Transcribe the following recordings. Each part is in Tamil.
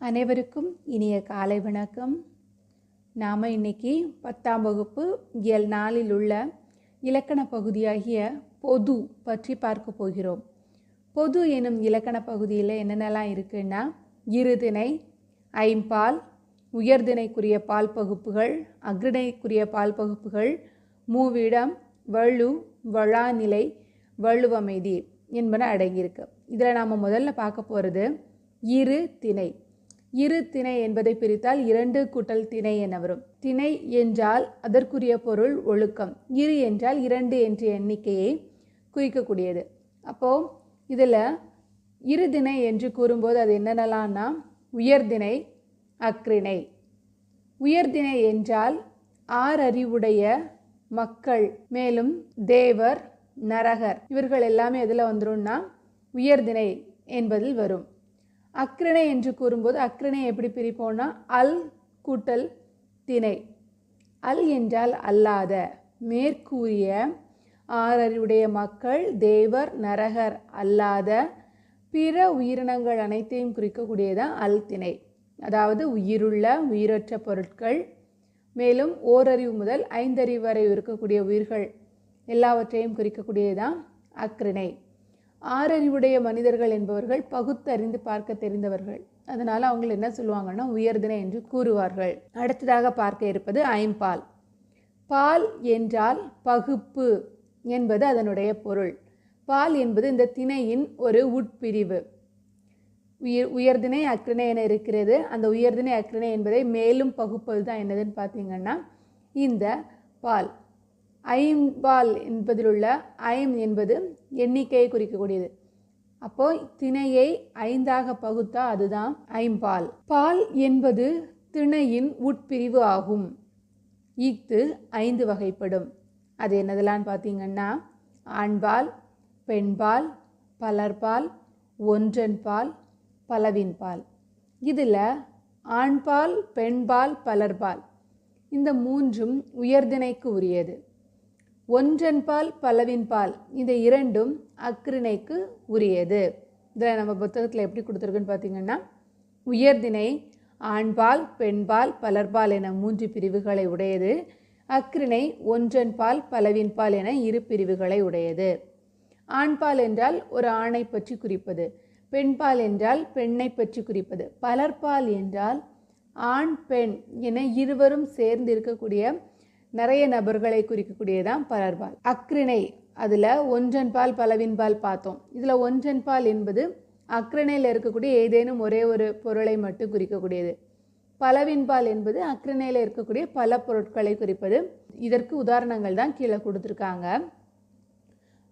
அனைவருக்கும் இனிய காலை வணக்கம். நாம் இன்னைக்கு பத்தாம் வகுப்பு இயல் நாளில் உள்ள இலக்கண பகுதியாகிய பொது பற்றி பார்க்க போகிறோம். பொது எனும் இலக்கண பகுதியில் என்னென்னலாம் இருக்குன்னா இருதினை ஐம்பால் உயர்தினைக்குரிய பால் பகுப்புகள் அக்ரிணைக்குரிய பால் பகுப்புகள் மூவிடம் வலு வழாநிலை வலுவமைதி என்பன அடங்கியிருக்கு. இதில் நாம் முதல்ல பார்க்க போகிறது இரு திணை இரு திணை என்பதை பிரித்தால் இரண்டு கூட்டல் திணை என வரும் திணை என்றால் அதற்குரிய பொருள் ஒழுக்கம். இரு என்றால் இரண்டு என்ற எண்ணிக்கையை குறிக்கக்கூடியது. அப்போது இதில் இரு திணை என்று கூறும்போது அது என்னென்னலாம்னா உயர்திணை அக்ரிணை. உயர்திணை என்றால் ஆறறிவுடைய மக்கள் மேலும் தேவர் நரகர். இவர்கள் எல்லாமே எதில் வந்துடும்னா உயர்திணை என்பதில் வரும். அக்ரிணை என்று கூறும்போது அக்ரிணை எப்படி பிரிப்போம்னா அல் கூட்டல் திணை. அல் என்றால் அல்லாத மேற்கூறிய ஆறறிவுடைய மக்கள் தேவர் நரகர் அல்லாத பிற உயிரினங்கள் அனைத்தையும் குறிக்கக்கூடியதான் அல் திணை. அதாவது உயிருள்ள உயிரற்ற பொருட்கள். மேலும் ஓரறிவு முதல் ஐந்தறிவு வரை இருக்கக்கூடிய உயிர்கள் எல்லாவற்றையும் குறிக்கக்கூடியதான் அக்ரிணை. ஆறறிவுடைய மனிதர்கள் என்பவர்கள் பகுத்தறிந்து பார்க்க தெரிந்தவர்கள். அதனால் அவங்க என்ன சொல்லுவாங்கன்னா உயர்தினை என்று கூறுவார்கள். அடுத்ததாக பார்க்க இருப்பது ஐம்பால். பால் என்றால் பகுப்பு என்பது அதனுடைய பொருள். பால் என்பது இந்த திணையின் ஒரு உட்பிரிவு. உயர் உயர்திணை அக்ரிணை என இருக்கிறது. அந்த உயர்திணை அக்ரிணை என்பதை மேலும் பகுப்பது தான் என்னதுன்னு பார்த்தீங்கன்னா இந்த பால். ஐம்பால் என்பதிலுள்ள ஐம் என்பது எண்ணிக்கையை குறிக்கக்கூடியது. அப்போ திணையை ஐந்தாக பகுத்தா அதுதான் ஐம்பால் பால். என்பது திணையின் உட்பிரிவு ஆகும். ஈத்து ஐந்து வகைப்படும். அது என்னதெல்லாம் பார்த்தீங்கன்னா ஆண்பால் பெண்பால் பலர்பால் ஒன்றன்பால் பலவின்பால். இதில் ஆண்பால் பெண்பால் பலர்பால். இந்த மூன்றும் உயர்திணைக்கு உரியது. ஒன்றன்பால் பலவின்பால். இந்த இரண்டும் அக்ரிணைக்கு உரியது. இதில் நம்ம புத்தகத்தில் எப்படி கொடுத்துருக்குன்னு பார்த்தீங்கன்னா உயர்திணை ஆண்பால் பெண்பால் பலர்பால் என மூன்று பிரிவுகளை உடையது. அக்ரிணை ஒன்றன்பால் பலவின்பால் என இரு பிரிவுகளை உடையது. ஆண்பால் என்றால் ஒரு ஆணை பற்றி குறிப்பது. பெண்பால் என்றால் பெண்ணை பற்றி குறிப்பது. பலர்பால் என்றால் ஆண் பெண் என இருவரும் சேர்ந்து இருக்கக்கூடிய நிறைய நபர்களை குறிக்கக்கூடியதான் பலர்பால் அக்ரிணை அதில் ஒன்றன்பால் பலவின்பால் பார்த்தோம். இதில் ஒன்றன்பால் என்பது அக்ரணையில் இருக்கக்கூடிய ஏதேனும் ஒரே ஒரு பொருளை மட்டும் குறிக்கக்கூடியது. பலவின்பால் என்பது அக்ரிணையில் இருக்கக்கூடிய பல பொருட்களை குறிப்பது. இதற்கு உதாரணங்கள் தான் கீழே கொடுத்துருக்காங்க.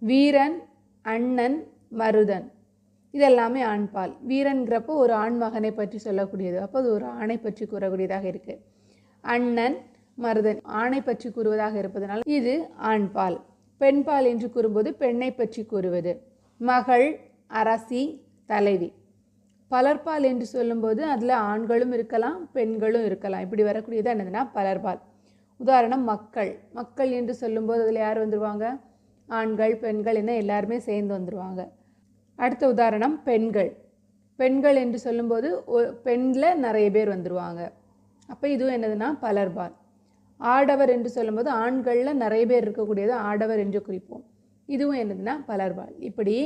வீரன் அண்ணன் மருதன். இதெல்லாமே ஆண்பால். வீரன்கிறப்போ ஒரு ஆண் மகனை பற்றி சொல்லக்கூடியது. அப்போ அது ஒரு ஆணை பற்றி கூறக்கூடியதாக இருக்குது அண்ணன் மருதன் ஆணை பற்றி கூறுவதாக இருப்பதனால் இது ஆண்பால். பெண்பால் என்று கூறும்போது பெண்ணை பற்றி கூறுவது. மகள் அரசி தலைவி. பலர்பால் என்று சொல்லும்போது அதில் ஆண்களும் இருக்கலாம் பெண்களும் இருக்கலாம். இப்படி வரக்கூடியது என்னதுன்னா பலர்பால். உதாரணம் மக்கள். மக்கள் என்று சொல்லும்போது அதில் யார் வந்துடுவாங்க ஆண்கள் பெண்கள் என்ன எல்லாருமே சேர்ந்து வந்துடுவாங்க அடுத்த உதாரணம் பெண்கள். பெண்கள் என்று சொல்லும்போது பெண்ணில் நிறைய பேர் வந்துடுவாங்க அப்போ இதுவும் என்னதுன்னா பலர்பால். ஆடவர் என்று சொல்லும்போது ஆண்களில் நிறைய பேர் இருக்கக்கூடியது ஆடவர் என்று குறிப்போம். இதுவும் என்னதுன்னா பலர்பால் இப்படி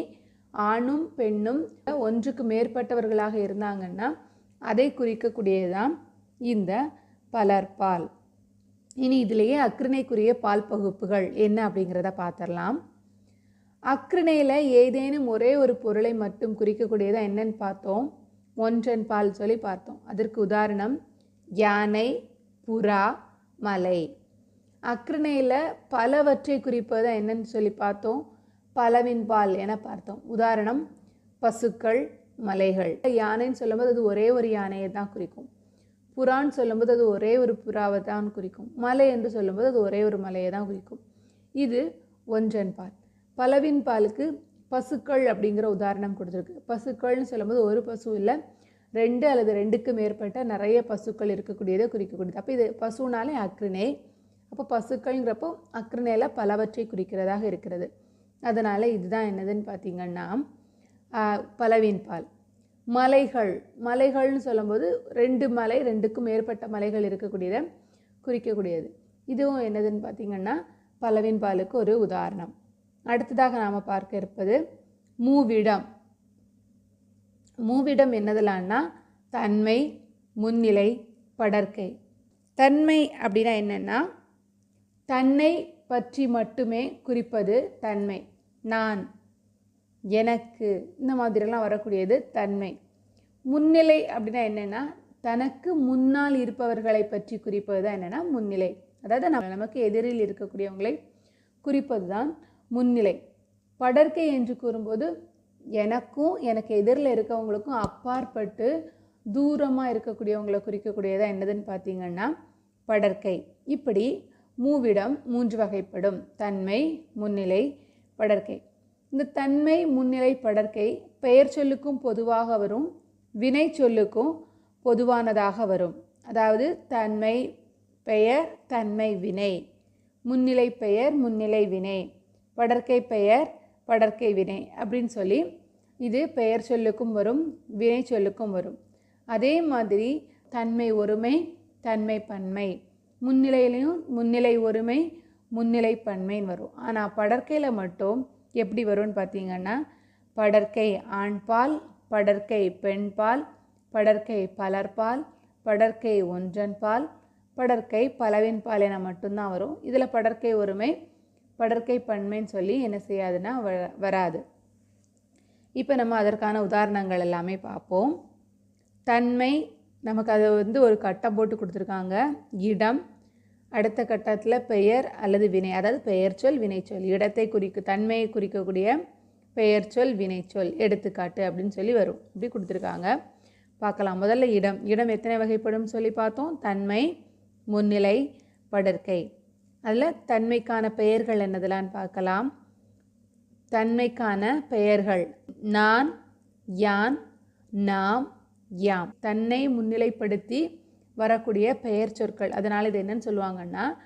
ஆணும் பெண்ணும் ஒன்றுக்கு மேற்பட்டவர்களாக இருந்தாங்கன்னா அதை குறிக்கக்கூடியதுதான் இந்த பலர்பால். இனி இதிலேயே அக்ரிணைக்குரிய பால் பகுப்புகள் என்ன அப்படிங்கிறத பார்த்துடலாம் அக்ரிணையில் ஏதேனும் ஒரே ஒரு பொருளை மட்டும் குறிக்கக்கூடியதாக என்னன்னு பார்த்தோம். ஒன்றன் பால் சொல்லி பார்த்தோம். அதற்கு உதாரணம் யானை புறா மலை. அக்ரிணையில் பலவற்றை குறிப்பது என்னன்னு சொல்லி பார்த்தோம். பலவின் பால் என பார்த்தோம். உதாரணம் பசுக்கள் மலைகள். யானைன்னு சொல்லும்போது அது ஒரே ஒரு யானையை தான் குறிக்கும். புறான்னு சொல்லும்போது அது ஒரே ஒரு புறாவை தான் குறிக்கும். மலை என்று சொல்லும்போது அது ஒரே ஒரு மலையை தான் குறிக்கும். இது ஒன்றன் பால். பலவின் பாலுக்கு பசுக்கள் அப்படிங்கிற உதாரணம் கொடுத்துருக்கு. பசுக்கள்னு சொல்லும்போது ஒரு பசு இல்லை ரெண்டு அல்லது ரெண்டுக்கு மேற்பட்ட நிறைய பசுக்கள் இருக்கக்கூடியதை குறிக்கக்கூடியது. அப்போ இது பசுனாலே அக்ரிணை. அப்போ பசுக்கள்ங்கிறப்போ அக்ரிணையில் பலவற்றை குறிக்கிறதாக இருக்கிறது. அதனால் இதுதான் என்னதுன்னு பார்த்தீங்கன்னா பலவின் பால். மலைகள். மலைகள்னு சொல்லும்போது ரெண்டு மலை ரெண்டுக்கும் மேற்பட்ட மலைகள் இருக்கக்கூடியதை குறிக்கக்கூடியது. இதுவும் என்னதுன்னு பார்த்தீங்கன்னா பலவின் பாலுக்கு ஒரு உதாரணம். அடுத்ததாக நாம் பார்க்க இருப்பது மூவிடம். மூவிடம் என்னதெல்லாம்னா தன்மை முன்னிலை படர்க்கை தன்மை அப்படின்னா என்னென்னா தன்னை பற்றி மட்டுமே குறிப்பது தன்மை. நான் எனக்கு இந்த மாதிரிலாம் வரக்கூடியது தன்மை. முன்னிலை அப்படின்னா என்னென்னா தனக்கு முன்னால் இருப்பவர்களை பற்றி குறிப்பது தான் என்னென்னா முன்னிலை. அதாவது நம்ம நமக்கு எதிரில் இருக்கக்கூடியவங்களை குறிப்பது தான் முன்னிலை. படர்க்கை என்று கூறும்போது எனக்கும் எனக்கு எதிரில் இருக்கவங்களுக்கும் அப்பாற்பட்டு தூரமாக இருக்கக்கூடியவங்களை குறிக்கக்கூடியதாக என்னதுன்னு பார்த்தீங்கன்னா படற்கை. இப்படி மூவிடம் மூன்று வகைப்படும். தன்மை முன்னிலை படற்கை. இந்த தன்மை முன்னிலை படற்கை பெயர் சொல்லுக்கும் பொதுவாக வரும் வினை சொல்லுக்கும் பொதுவானதாக வரும். அதாவது தன்மை பெயர் தன்மை வினை. முன்னிலை பெயர் முன்னிலை வினை. படற்கை பெயர் படர்க்கை வினை அப்படின்னு சொல்லி இது பெயர் சொல்லுக்கும் வரும் வினை சொல்லுக்கும் வரும். அதே மாதிரி தன்மை ஒருமை தன்மை பன்மை. முன்னிலையிலையும் முன்னிலை ஒருமை முன்னிலை பன்மைன்னு வரும். ஆனால் படற்கையில் மட்டும் எப்படி வரும்னு பார்த்தீங்கன்னா படற்கை ஆண்பால் படற்கை பெண்பால் படற்கை பலர்பால் படற்கை ஒன்றன்பால் படற்கை பலவின் பால் என மட்டும்தான் வரும். இதில் படற்கை ஒருமை படற்கை பன்மைன்னு சொல்லி என்ன செய்யாதுன்னா வ- வராது. இப்போ நம்ம அதற்கான உதாரணங்கள் எல்லாமே பார்ப்போம். தன்மை நமக்கு அதை வந்து ஒரு கட்டம் போட்டு கொடுத்துருக்காங்க. இடம் அடுத்த கட்டத்தில் பெயர் அல்லது வினை அதாவது பெயர் சொல் வினைச்சொல் இடத்தை குறிக்க தன்மையை குறிக்கக்கூடிய பெயர் சொல் வினைச்சொல் எடுத்துக்காட்டு அப்படின்னு சொல்லி வரும். இப்படி கொடுத்துருக்காங்க. பார்க்கலாம். முதல்ல இடம். இடம் எத்தனை வகைப்படும் சொல்லி பார்த்தோம். தன்மை முன்னிலை படர்க்கை அதில் தன்மைக்கான பெயர்கள் என்னதெல்லாம் பார்க்கலாம்? தன்மைக்கான பெயர்கள். நான் யான் நாம் யாம். தன்னை முன்னிலைப்படுத்தி வரக்கூடிய பெயர் சொற்கள். அதனால் இது என்னன்னு சொல்லுவாங்கன்னா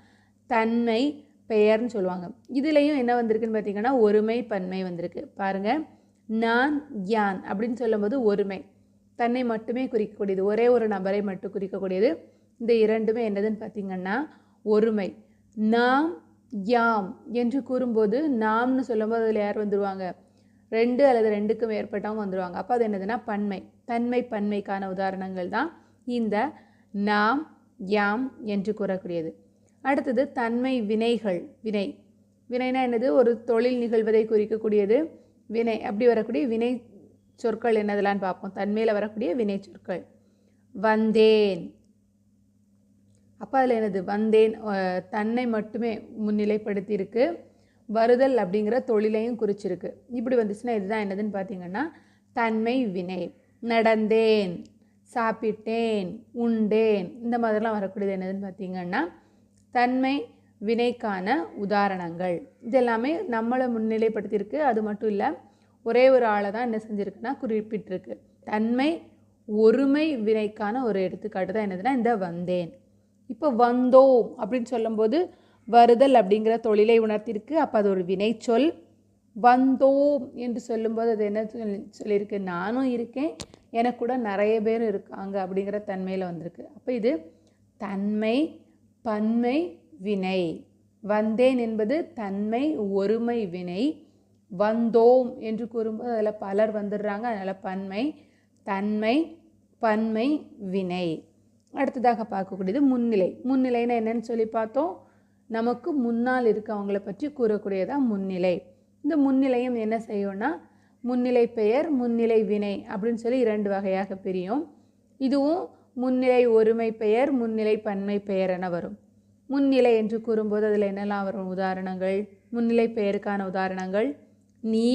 தன்மை பெயர்னு சொல்லுவாங்க. இதுலேயும் என்ன வந்திருக்குன்னு பார்த்தீங்கன்னா ஒருமை பன்மை வந்திருக்கு. பாருங்கள் நான் யான் அப்படின்னு சொல்லும்போது ஒருமை. தன்னை மட்டுமே குறிக்கக்கூடியது. ஒரே ஒரு நபரை மட்டும் குறிக்கக்கூடியது. இந்த இரண்டுமே என்னதுன்னு பார்த்தீங்கன்னா ஒருமை. நாம் யாம் என்று கூறும்போது நாம்னு சொல்லும்போது அதில் யார் வந்துடுவாங்க ரெண்டு அல்லது ரெண்டுக்கும் மேற்பட்டவங்க வந்துடுவாங்க அப்போ அது என்னதுன்னா பன்மை. தன்மை பன்மைக்கான உதாரணங்கள் தான் இந்த நாம் யாம் என்று கூறக்கூடியது. அடுத்தது தன்மை வினைகள். வினை. வினைனா என்னது? ஒரு தொழில் நிகழ்வதை குறிக்கக்கூடியது. வினை. அப்படி வரக்கூடிய வினை சொற்கள் என்னதெல்லாம் பார்ப்போம். தன்மையில் வரக்கூடிய வினை சொற்கள். வந்தேன். அப்போ அதில் என்னது? வந்தேன் தன்னை மட்டுமே முன்னிலைப்படுத்தியிருக்கு. வருதல் அப்படிங்கிற தொழிலையும் குறிச்சிருக்கு. இப்படி வந்துச்சுன்னா இதுதான் என்னதுன்னு பார்த்தீங்கன்னா தன்மை வினை. நடந்தேன் சாப்பிட்டேன் உண்டேன். இந்த மாதிரிலாம் வரக்கூடியது என்னதுன்னு பார்த்தீங்கன்னா தன்மை வினைக்கான உதாரணங்கள். இது எல்லாமே நம்மளை முன்னிலைப்படுத்தியிருக்கு. அது மட்டும் இல்லை ஒரே ஒரு ஆளை தான் என்ன செஞ்சுருக்குன்னா குறிப்பிட்டிருக்கு. தன்மை ஒருமை வினைக்கான ஒரு எடுத்துக்காட்டு தான் என்னதுன்னா இந்த வந்தேன். இப்போ வந்தோம் அப்படின்னு சொல்லும்போது வருதல் அப்படிங்கிற தொழிலை உணர்த்திருக்கு. அப்போ அது ஒரு வினைச்சொல் வந்தோம் என்று சொல்லும்போது அது என்ன சொல்லி சொல்லியிருக்கு? நானும் இருக்கேன். எனக்கு கூட நிறைய பேர் இருக்காங்க அப்படிங்கிற தன்மையில் வந்திருக்கு. அப்போ இது தன்மை பன்மை வினை. வந்தேன் என்பது தன்மை ஒருமை வினை. வந்தோம் என்று கூறும்போது அதில் பலர் வந்துடுறாங்க. அதனால் பன்மை தன்மை பன்மை வினை. அடுத்ததாக பார்க்கக்கூடியது முன்னிலை. முன்னிலைன்னா என்னன்னு சொல்லி பார்த்தோம். நமக்கு முன்னால் இருக்கவங்கள பற்றி கூறக்கூடியதான் முன்னிலை. இந்த முன்னிலையும் என்ன செய்யும்னா முன்னிலை பெயர் முன்னிலை வினை அப்படின்னு சொல்லி இரண்டு வகையாக பிரியும். இதுவும் முன்னிலை ஒருமை பெயர் முன்னிலை பன்மை பெயர் என வரும். முன்னிலை என்று கூறும்போது அதில் என்னெல்லாம் வரும்? உதாரணங்கள். முன்னிலை பெயருக்கான உதாரணங்கள். நீ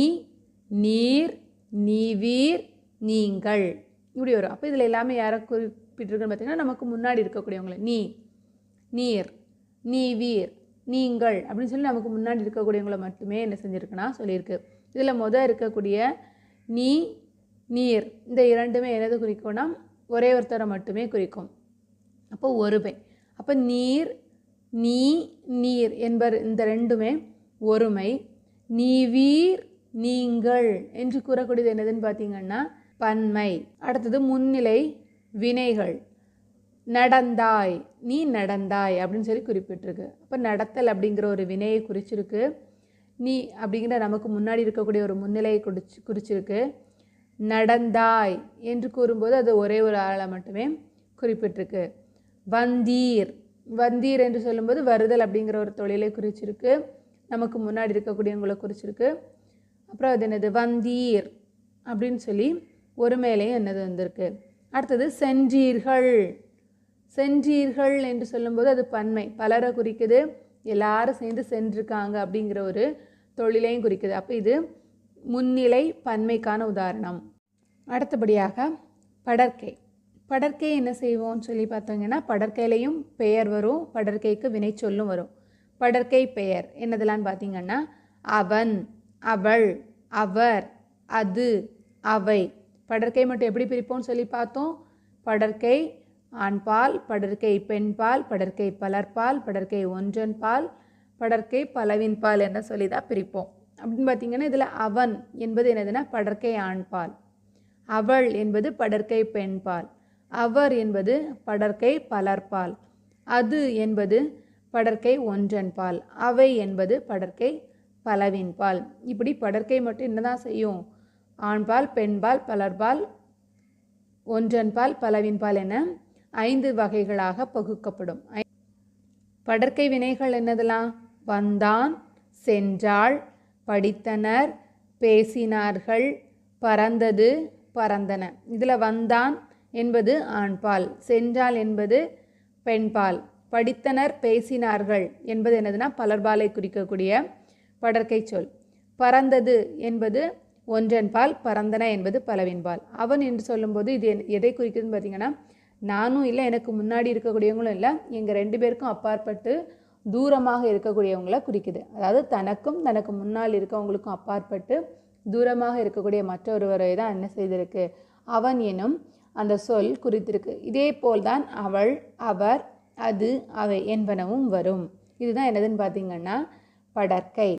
நீர் நீவீர் நீங்கள். இப்படி வரும். அப்போ இதில் எல்லாமே யாரை குறிப்பிட்டிருக்குன்னு பார்த்தீங்கன்னா நமக்கு முன்னாடி இருக்கக்கூடியவங்களை நீ நீர் நீ வீர் நீங்கள் அப்படின்னு சொல்லி நமக்கு முன்னாடி இருக்கக்கூடியவங்களை மட்டுமே என்ன செஞ்சுருக்குன்னா சொல்லியிருக்கு. இதில் மொதல் இருக்கக்கூடிய நீ நீர் இந்த இரண்டுமே என்னது குறிக்கும்னா ஒரே ஒருத்தரை மட்டுமே குறிக்கும். அப்போ ஒருமை. அப்போ நீர் நீ நீர் என்பர் இந்த ரெண்டுமே ஒருமை. நீ வீர் நீங்கள் என்று கூறக்கூடியது என்னதுன்னு பார்த்தீங்கன்னா பன்மை. அடுத்தது முன்னிலை வினைகள். நடந்தாய் நீ நடந்தாய் அப்படின்னு சொல்லி குறிப்பிட்டிருக்கு. அப்போ நடத்தல் அப்படிங்கிற ஒரு வினையை குறிச்சிருக்கு. நீ அப்படிங்கிற நமக்கு முன்னாடி இருக்கக்கூடிய ஒரு முன்னிலையை குறிச்சு குறிச்சிருக்கு. நடந்தாய் என்று கூறும்போது அது ஒரே ஒரு ஆளை மட்டுமே குறிப்பிட்டிருக்கு. வந்தீர் வந்தீர் என்று சொல்லும்போது வருதல் அப்படிங்கிற ஒரு தொழிலை குறிச்சிருக்கு. நமக்கு முன்னாடி இருக்கக்கூடியவங்களை குறிச்சிருக்கு. அப்புறம் அது என்னது? வந்தீர் அப்படின்னு சொல்லி ஒரு மேலேயும் என்னது வந்திருக்கு. அடுத்தது சென்றீர்கள். சென்றீர்கள் என்று சொல்லும்போது அது பன்மை. பலரை குறிக்குது. எல்லாரும் சேர்ந்து சென்றிருக்காங்க அப்படிங்கிற ஒரு தொழிலையும் குறிக்குது. அப்போ இது முன்னிலை பன்மைக்கான உதாரணம். அடுத்தபடியாக படற்கை. படற்கை என்ன செய்வோம்னு சொல்லி பார்த்தோங்கன்னா படற்கையிலையும் பெயர் வரும். படற்கைக்கு வினைச்சொல்லும் வரும். படற்கை பெயர் என்னதெல்லாம் பார்த்தீங்கன்னா அவன் அவள் அவர் அது அவை. படற்கை மட்டும் எப்படி பிரிப்போம்னு சொல்லி பார்த்தோம். படற்கை ஆண்பால் படற்கை பெண்பால் படற்கை பலர்பால் படற்கை ஒன்றன் பால் படற்கை பலவின் பால் என்ன சொல்லி தான் பிரிப்போம். அப்படின்னு பார்த்தீங்கன்னா இதில் அவன் என்பது என்னதுன்னா படற்கை ஆண்பால். அவள் என்பது படற்கை பெண்பால். அவர் என்பது படற்கை பலர்பால். அது என்பது படற்கை ஒன்றன் பால் அவை என்பது படற்கை பலவின் பால் இப்படி படற்கை மட்டும் என்னதான் செய்யும்? ஆண்பால் பெண்பால் பலர்பால் ஒன்றன்பால் பலவின்பால் என ஐந்து வகைகளாக பகுக்கப்படும். ஐ- படற்கை வினைகள் என்னதெல்லாம்? வந்தான் சென்றாள் படித்தனர் பேசினார்கள் பறந்தது பறந்தன. இதில் வந்தான் என்பது ஆண்பால் சென்றால் என்பது பெண்பால் படித்தனர் பேசினார்கள் என்பது என்னதுன்னா பலர்பாலை குறிக்கக்கூடிய படற்கை சொல். பறந்தது என்பது ஒன்றன்பால் பரந்தன என்பது பலவின்பால். அவன் என்று சொல்லும்போது இது என்- எதை குறிக்குதுன்னு பார்த்தீங்கன்னா நானும் இல்லை எனக்கு முன்னாடி இருக்கக்கூடியவங்களும் இல்லை எங்கள் ரெண்டு பேருக்கும் அப்பாற்பட்டு தூரமாக இருக்கக்கூடியவங்களை குறிக்குது. அதாவது தனக்கும் தனக்கு முன்னால் இருக்கவங்களுக்கும் அப்பாற்பட்டு தூரமாக இருக்கக்கூடிய மற்றொருவரை தான் என்ன செய்திருக்கு? அவன் எனும் அந்த சொல் குறித்திருக்கு. இதே போல்தான் அவள் அவர் அது அவை என்பனவும் வரும். இதுதான் என்னதுன்னு பார்த்தீங்கன்னா படற்கை.